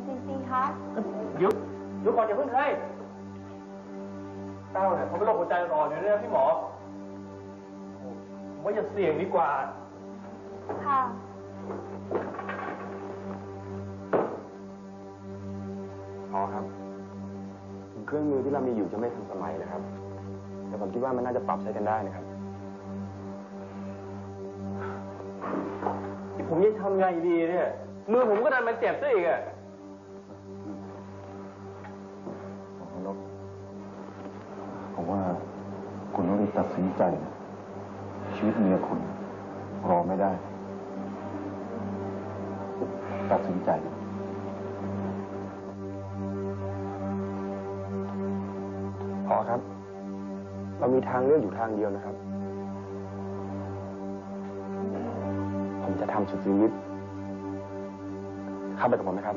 ACC คะเดี๋ยวเดี๋ยวก่อนอย่าเพิ่งให้เต้าเนี่ยเขาเป็นโรคหัวใจอ่อนอยู่ด้วยนะพี่หมอผมว่าอย่าเสี่ยงดีกว่า ค่ะพอครับถึงเครื่องมือที่เรามีอยู่จะไม่ทันสมัยนะครับ แต่ผมคิดว่ามันน่าจะปรับใช้กันได้นะครับ ที่ผมจะทำไงดีเนี่ย มือผมก็ดันมันเจ็บซะอีกอะ สินใจนะชีวิตเมียคุณ รอไม่ได้ ตัดสินใจ พอครับ เรามีทางเลือกอยู่ทางเดียวนะครับ ผมจะทำสุดชีวิต เข้าไปกับผมนะครับ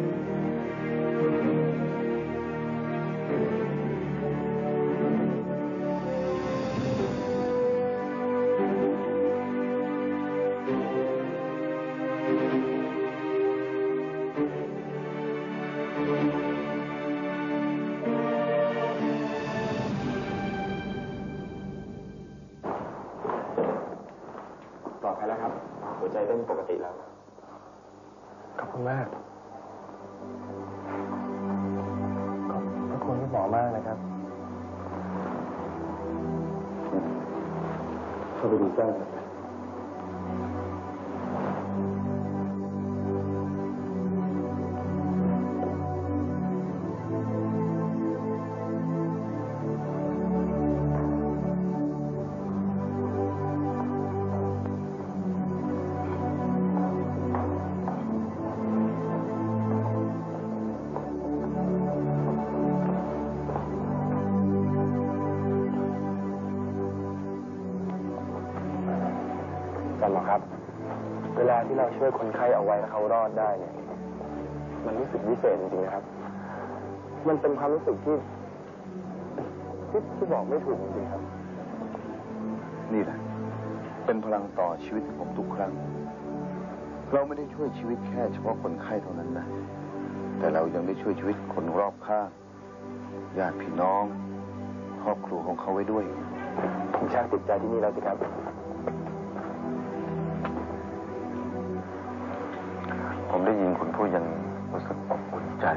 เต้นปกติแล้ว ขอบคุณมาก ขอบพระคุณที่หมอมากนะครับเข้าไปดูใก ช่วยคนไข้เอาไว้แล้วเขารอดได้เนี่ยมันรู้สึกวิเศษจริงๆนะครับ มันเป็นความรู้สึกที่ที่ที่บอกไม่ถูกจริงๆครับ นี่แหละ เป็นพลังต่อชีวิตของผมทุกครั้ง เราไม่ได้ช่วยชีวิตแค่เฉพาะคนไข้เท่านั้นนะ แต่เรายังได้ช่วยชีวิตคนรอบข้างญาติพี่น้อง ครอบครัวของเขาไว้ด้วยผมชักติดใจที่นี่แล้วสิครับ ผมได้ยินคุณพูดยังรู้สึกอบอุ่นใจ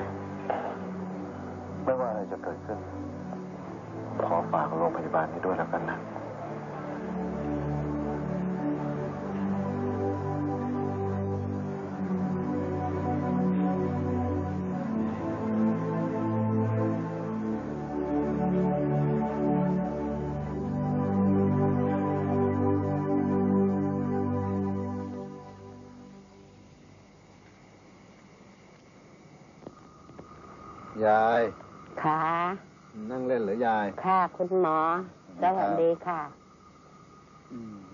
ไม่ว่าอะไรจะเกิดขึ้น ขอฝากโรงพยาบาลนี้ด้วยแล้วกันนะ ยายค่ะนั่งเล่นเหรือยาย ค่ะ คุณหมอสวัสดีค่ะ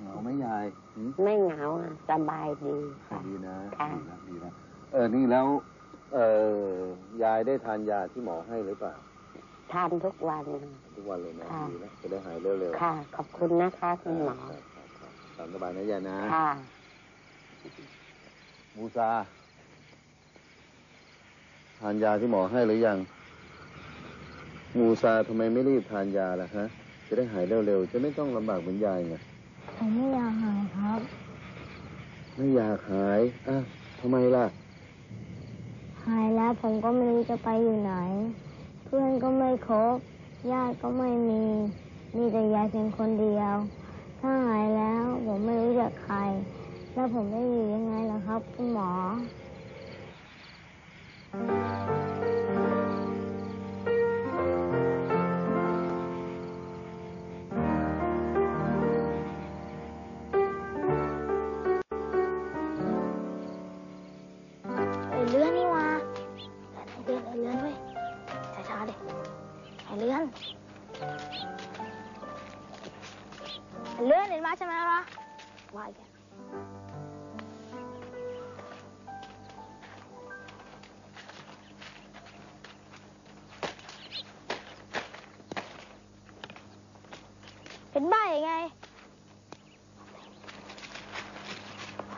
เหงาไหมยายหืมไม่เหงาอะสบายดีค่ะดีนะค่ะดีนะดีนะเออนี่แล้ว เออยายได้ทานยาที่หมอให้หรือเปล่าทานทุกวันค่ะทุกวันเลยนะค่ะดีนะจะได้หายเร็วๆค่ะ ขอบคุณนะคะคุณหมอครับครับครับตามสบายนะยายนะค่ะมูซา ทานยาที่หมอให้หรือยัง มูซาทำไมไม่รีบทานยาล่ะฮะ จะได้หายเร็วๆ จะไม่ต้องลำบากเหมือนยายไงผมไม่อยากหายครับ ไม่อยากหายอะทำไมล่ะ หายแล้วผมก็ไม่รู้จะไปอยู่ไหน เพื่อนก็ไม่คบญาติก็ไม่มี มีแต่ยายเพียงคนเดียว ถ้าหายแล้วผมไม่รู้จักใคร แล้วผมจะอยู่ยังไงล่ะครับ คุณหมอ Thank you. เป็นใบไง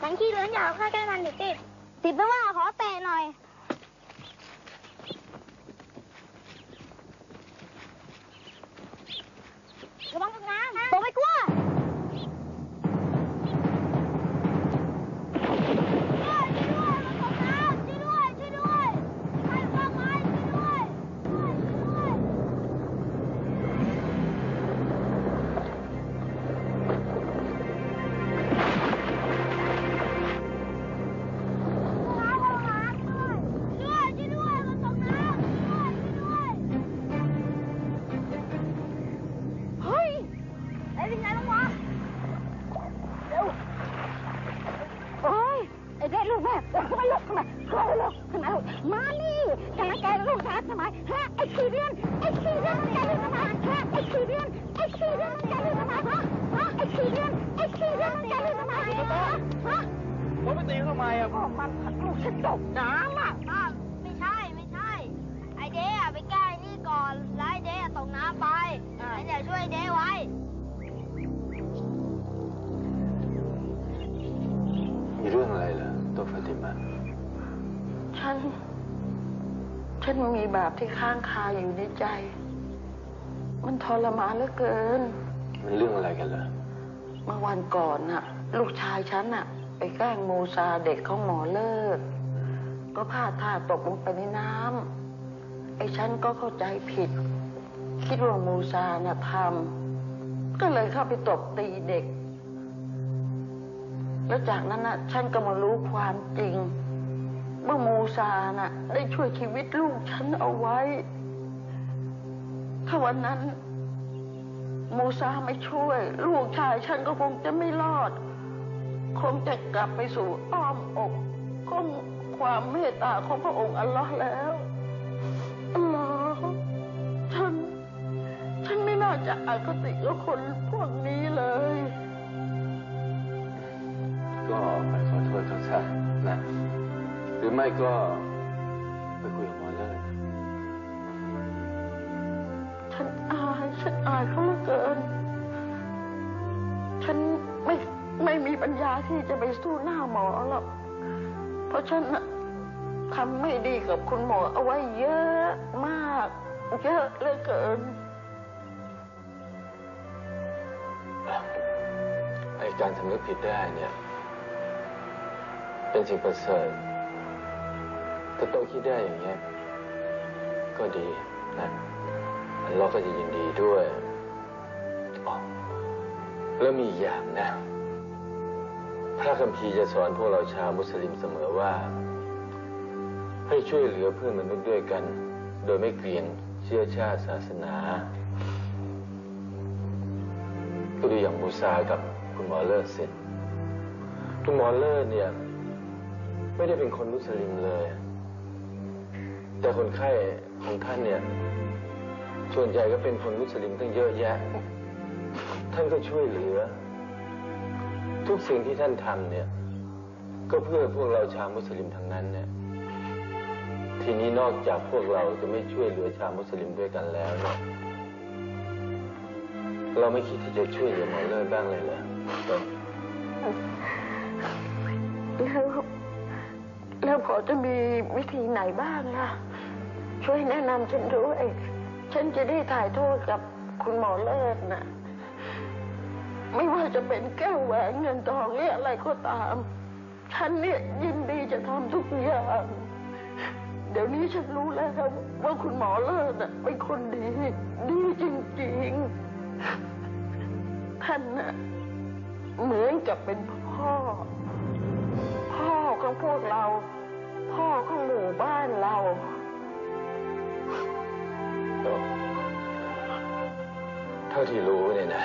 มันขี้เหลืองยาวค่าแค่มันเดี๋ยวติดติดไม่ว่าขอเตะหน่อย แม่ทำไมลูกทำไมทำไมลูกทำไมลูกมานี่จะมาแกลูกชายทำไมฮะไอ้ขี้เดือนไอ้ขี้เดือนมันแกลูกทำไมฮะไอ้ขี้เดือนไอ้ขี้เดือนมันแกลูกทำไมฮะฮะไอ้ขี้เดือนไอ้ขี้เดือนมันแกลูกทำไมฮะฮะผมไปตีขาทำไมอะก็มันลูกฉันตกน้ำอะไม่ใช่ไม่ใช่ ไอเด้อะไปแก้นี่ก่อนแล้วไอเด้อะตกน้ำไปไอเดี๋ยวช่วยไอเด้ไว้มีเรื่องอะไรเหรอ ตัวฟาติมา ฉัน ฉันมีบาปที่ค้างคาอยู่ในใจ มันทรมานเหลือเกิน มันเรื่องอะไรกันเหรอเมื่อวันก่อนน่ะ ลูกชายฉันน่ะ ไปแกล้งโมซาเด็กของหมอเลิศก็พลาดท่าตกลงไปในน้ำไอ้ฉันก็เข้าใจผิด คิดว่าโมซาน่ะทำก็เลยเข้าไปตบตีเด็ก แล้วจากนั้นน่ะ ฉันก็มารู้ความจริงเมื่อมูซาน่ะ ได้ช่วยชีวิตลูกฉันเอาไว้ ถ้าวันนั้น มูซาไม่ช่วย ลูกชายฉันก็คงจะไม่รอด คงจะกลับไปสู่อ้อมอกของความเมตตาของพระองค์อัลลอฮ์แล้วอัลลอฮ์ฉัน ฉันไม่น่าจะอคติกับคนพวกนี้เลย ก็ไปขอโทษเขาซะนะ หรือไม่ก็ไปคุยกับหมอเลิศฉันอายฉันอายเขาเหลือเกิน ฉันไม่ไม่มีปัญญาที่จะไปสู้หน้าหมอหรอก เพราะฉันน่ะทำไม่ดีกับคุณหมอเอาไว้เยอะมาก เยอะเหลือเกินไอการสำนึกผิดได้เนี่ย เป็นสิ่งประเสริฐถ้าโตคิดได้อย่างเงี้ย ก็ดีนะเราก็จะยินดีด้วยอ๋อแล้วมีอีกอย่างนะ พระคัมภีร์จะสอนพวกเราชาวมุสลิมเสมอว่า ให้ช่วยเหลือเพื่อนมนุษย์ด้วยกัน โดยไม่เกลียงเชื้อชาติศาสนาก็ดูอย่างมูซากับคุณหมอเลิศสิคุณหมอเลิศเนี่ย ไม่ได้เป็นคนมุสลิมเลย แต่คนไข้ของท่านเนี่ย ส่วนใหญ่ก็เป็นคนมุสลิมตั้งเยอะแยะ ท่านก็ช่วยเหลือ ทุกสิ่งที่ท่านทำเนี่ย ก็เพื่อพวกเราชาวมุสลิมทั้งนั้นเนี่ย ทีนี้นอกจากพวกเราจะไม่ช่วยเหลือชาวมุสลิมด้วยกันแล้วเนี่ยเราไม่คิดที่จะช่วยเหลือหมอเลิศบ้างเลยเหรอแล้ว พอจะมีวิธีไหนบ้างล่ะช่วยแนะนำฉันด้วย ฉันจะได้ถ่ายโทษกับคุณหมอเลิศน่ะ ไม่ว่าจะเป็นแก้วแหวนเงินทองหรืออะไรก็ตาม ฉันเนี่ยยินดีจะทำทุกอย่าง เดี๋ยวนี้ฉันรู้แล้วว่าคุณหมอเลิศน่ะเป็นคนดี ดีจริงๆ ท่านน่ะเหมือนกับเป็นพ่อ พ่อของพวกเรา พ่อของหมู่บ้านเรา เท่าที่รู้เนี่ยนะ